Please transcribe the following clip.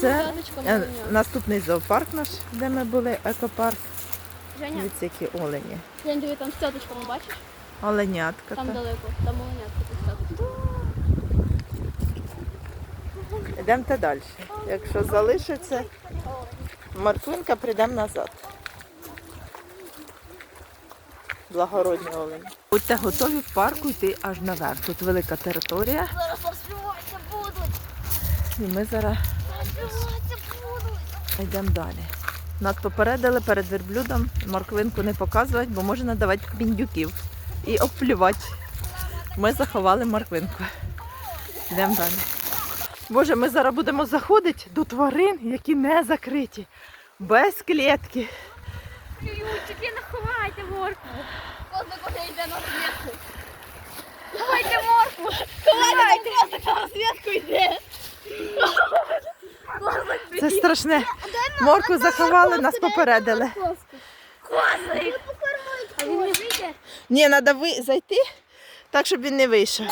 Це, маляточка е, наступний зоопарк наш, де ми були, екопарк. Женя, Дивіться, які олені. Жень, диви, там з тяточком, бачиш? Оленятка. Там та. далеко, там оленятка тут тяточка. Йдемте далі. Якщо залишиться морквинка, прийдемо назад. Благородні олені. Будьте готові в парку йти аж наверх. Тут велика територія. Зараз розпіватися будуть. І ми зараз. Йдемо далі. Нас попередили перед верблюдом морквинку не показувати, бо може надавати біндюків і обплювати. Ми заховали морквинку. Йдемо далі. Боже, ми зараз будемо заходити до тварин, які не закриті, без клітки. Ключики, не ховайте моркву. Коза коли йде на розвідку. Ховайте моркву. Ховайте, коза на розвідку йде. Це страшне. Морку заховали, нас попередили. Вийде? Ні, треба зайти так, щоб він не вийшов.